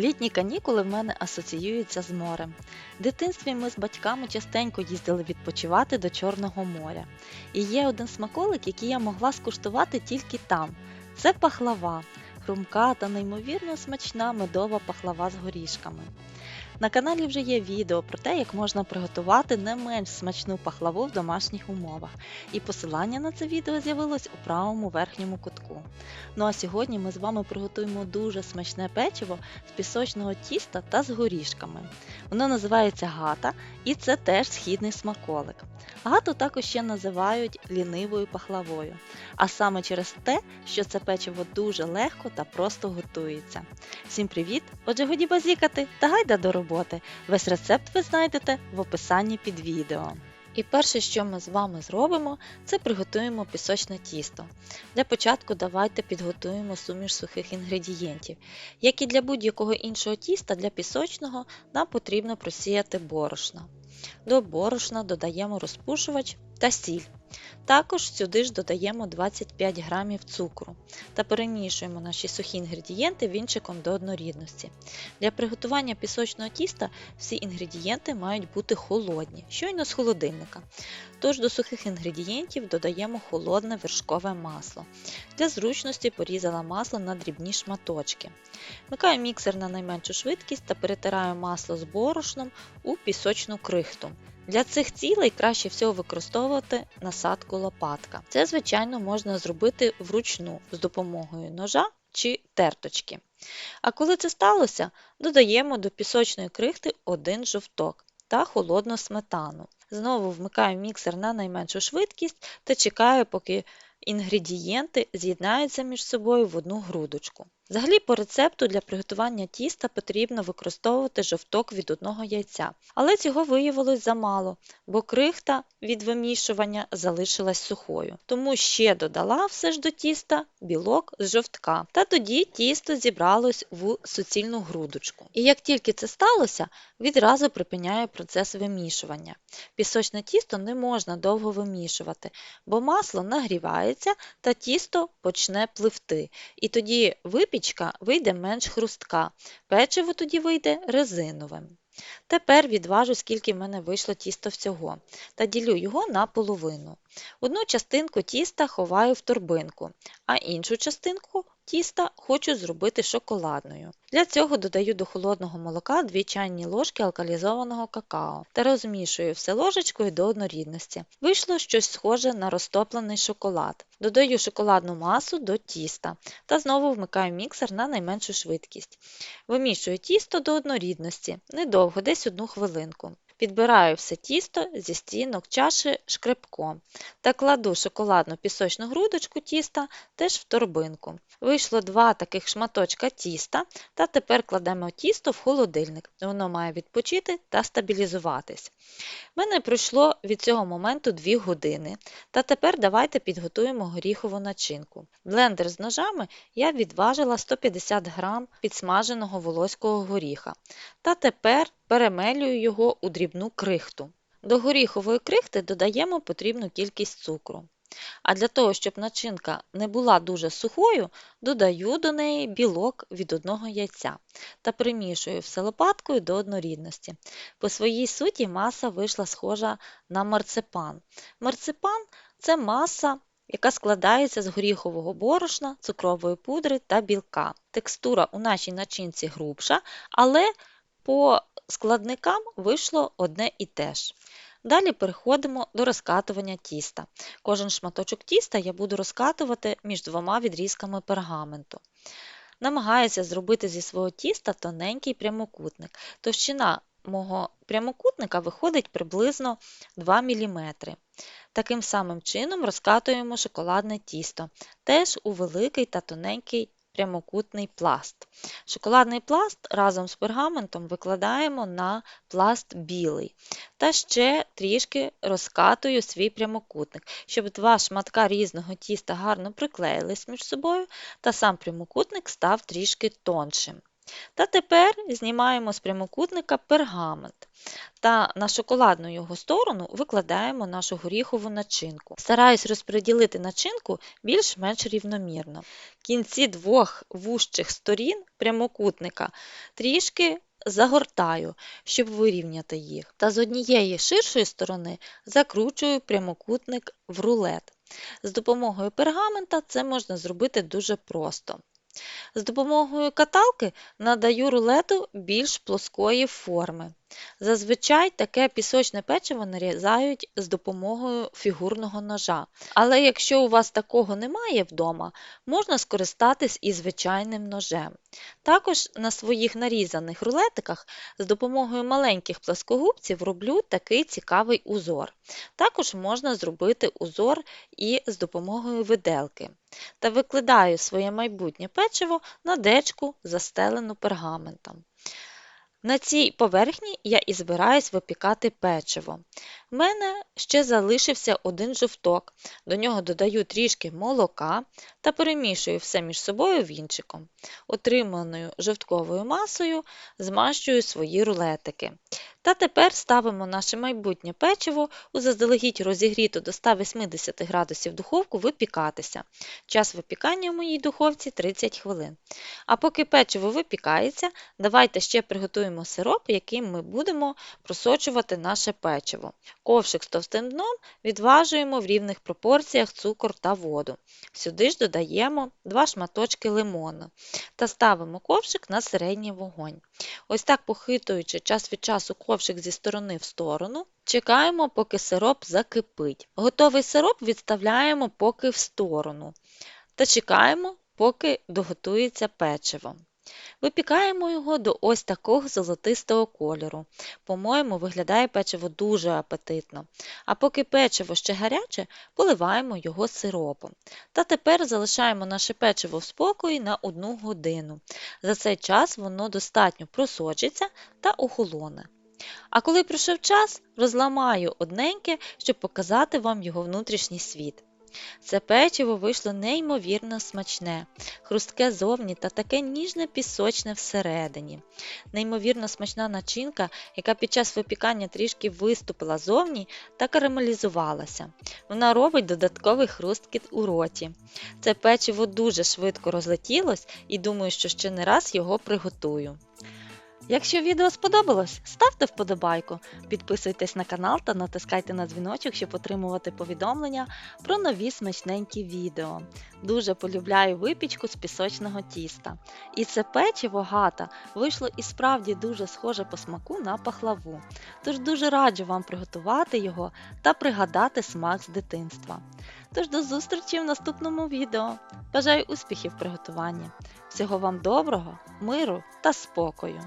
Літні канікули в мене асоціюються з морем. В дитинстві ми з батьками частенько їздили відпочивати до Чорного моря. І є один смаколик, який я могла скуштувати тільки там. Це пахлава, хрумка та неймовірно смачна медова пахлава з горішками. На каналі вже є відео про те, як можна приготувати не менш смачну пахлаву в домашніх умовах, і посилання на це відео з'явилось у правому верхньому кутку. Ну а сьогодні ми з вами приготуємо дуже смачне печиво з пісочного тіста та з горішками. Воно називається гата, і це теж східний смаколик. Гату також ще називають лінивою пахлавою, а саме через те, що це печиво дуже легко та просто готується. Всім привіт! Отже, годі базікати та гайда до роботи. Весь рецепт ви знайдете в описанні під відео. І перше, що ми з вами зробимо, це приготуємо пісочне тісто. Для початку давайте підготуємо суміш сухих інгредієнтів. Як і для будь-якого іншого тіста, для пісочного нам потрібно просіяти борошно. До борошна додаємо розпушувач та сіль. Також сюди ж додаємо 25 г цукру та перемішуємо наші сухі інгредієнти вінчиком до однорідності. Для приготування пісочного тіста всі інгредієнти мають бути холодні, щойно з холодильника. Тож до сухих інгредієнтів додаємо холодне вершкове масло. Для зручності порізала масло на дрібні шматочки. Вмикаю міксер на найменшу швидкість та перетираю масло з борошном у пісочну крихту. Для цих цілей краще всього використовувати насадку лопатка. Це, звичайно, можна зробити вручну з допомогою ножа чи терточки. А коли це сталося, додаємо до пісочної крихти один жовток та холодну сметану. Знову вмикаю міксер на найменшу швидкість та чекаю, поки інгредієнти з'єднаються між собою в одну грудочку. Взагалі, по рецепту для приготування тіста потрібно використовувати жовток від одного яйця, але цього виявилось замало, бо крихта від вимішування залишилась сухою. Тому ще додала все ж до тіста білок з жовтка, та тоді тісто зібралось в суцільну грудочку. І як тільки це сталося, відразу припиняю процес вимішування. Пісочне тісто не можна довго вимішувати, бо масло нагрівається та тісто почне пливти. І тоді випічка вийде менш хрустка, печиво тоді вийде резиновим. Тепер відважу, скільки в мене вийшло тісто всього, та ділю його на половину. Одну частинку тіста ховаю в торбинку, а іншу частинку тіста хочу зробити шоколадною. Для цього додаю до холодного молока 2 чайні ложки алкалізованого какао та розмішую все ложечкою до однорідності. Вийшло щось схоже на розтоплений шоколад. Додаю шоколадну масу до тіста та знову вмикаю міксер на найменшу швидкість. Вимішую тісто до однорідності, недовго, десь одну хвилинку. Підбираю все тісто зі стінок чаші шкребком та кладу шоколадну пісочну грудочку тіста теж в торбинку. Вийшло два таких шматочка тіста, та тепер кладемо тісто в холодильник. Воно має відпочити та стабілізуватись. У мене пройшло від цього моменту 2 години. Та тепер давайте підготуємо горіхову начинку. Блендер з ножами я відважила 150 г підсмаженого волоського горіха. Та тепер перемелюю його у дрібну крихту. До горіхової крихти додаємо потрібну кількість цукру. А для того, щоб начинка не була дуже сухою, додаю до неї білок від одного яйця та примішую все лопаткою до однорідності. По своїй суті маса вийшла схожа на марципан. Марципан це маса, яка складається з горіхового борошна, цукрової пудри та білка. Текстура у нашій начинці грубша, але по складникам вийшло одне і те ж. Далі переходимо до розкатування тіста. Кожен шматочок тіста я буду розкатувати між двома відрізками пергаменту. Намагаюся зробити зі свого тіста тоненький прямокутник. Товщина мого прямокутника виходить приблизно 2 мм. Таким самим чином розкатуємо шоколадне тісто, теж у великий та тоненький прямокутний пласт. Шоколадний пласт разом з пергаментом викладаємо на пласт білий. Та ще трішки розкатую свій прямокутник, щоб два шматка різного тіста гарно приклеїлись між собою, та сам прямокутник став трішки тоншим. Та тепер знімаємо з прямокутника пергамент та на шоколадну його сторону викладаємо нашу горіхову начинку. Стараюсь розподілити начинку більш-менш рівномірно. Кінці двох вужчих сторін прямокутника трішки загортаю, щоб вирівняти їх. Та з однієї ширшої сторони закручую прямокутник в рулет. З допомогою пергамента це можна зробити дуже просто. З допомогою каталки надаю рулету більш плоскої форми. Зазвичай таке пісочне печиво нарізають з допомогою фігурного ножа. Але якщо у вас такого немає вдома, можна скористатись і звичайним ножем. Також на своїх нарізаних рулетиках з допомогою маленьких плоскогубців роблю такий цікавий узор. Також можна зробити узор і з допомогою виделки. Та викладаю своє майбутнє печиво на дечку, застелену пергаментом. На цій поверхні я і збираюсь випікати печиво. В мене ще залишився один жовток, до нього додаю трішки молока та перемішую все між собою вінчиком. Отриманою жовтковою масою змащую свої рулетики. Та тепер ставимо наше майбутнє печиво у заздалегідь розігріту до 180 градусів духовку випікатися. Час випікання в моїй духовці 30 хвилин. А поки печиво випікається, давайте ще приготуємо сироп, яким ми будемо просочувати наше печиво. Ковшик з товстим дном відважуємо в рівних пропорціях цукор та воду. Сюди ж додаємо 2 шматочки лимону та ставимо ковшик на середній вогонь. Ось так похитуючи час від часу ковшик зі сторони в сторону, чекаємо, поки сироп закипить. Готовий сироп відставляємо поки в сторону та чекаємо, поки доготується печиво. Випікаємо його до ось такого золотистого кольору. По-моєму, виглядає печиво дуже апетитно. А поки печиво ще гаряче, поливаємо його сиропом. Та тепер залишаємо наше печиво в спокої на 1 годину. За цей час воно достатньо просочиться та охолоне. А коли пройшов час, розламаю одненьке, щоб показати вам його внутрішній світ. Це печиво вийшло неймовірно смачне, хрустке зовні та таке ніжне пісочне всередині. Неймовірно смачна начинка, яка під час випікання трішки виступила зовні та карамелізувалася. Вона робить додатковий хрусткіт у роті. Це печиво дуже швидко розлетілось і думаю, що ще не раз його приготую. Якщо відео сподобалось, ставте вподобайку, підписуйтесь на канал та натискайте на дзвіночок, щоб отримувати повідомлення про нові смачненькі відео. Дуже полюбляю випічку з пісочного тіста. І це печиво гата вийшло і справді дуже схоже по смаку на пахлаву. Тож дуже раджу вам приготувати його та пригадати смак з дитинства. Тож до зустрічі в наступному відео. Бажаю успіхів в приготуванні. Всього вам доброго, миру та спокою!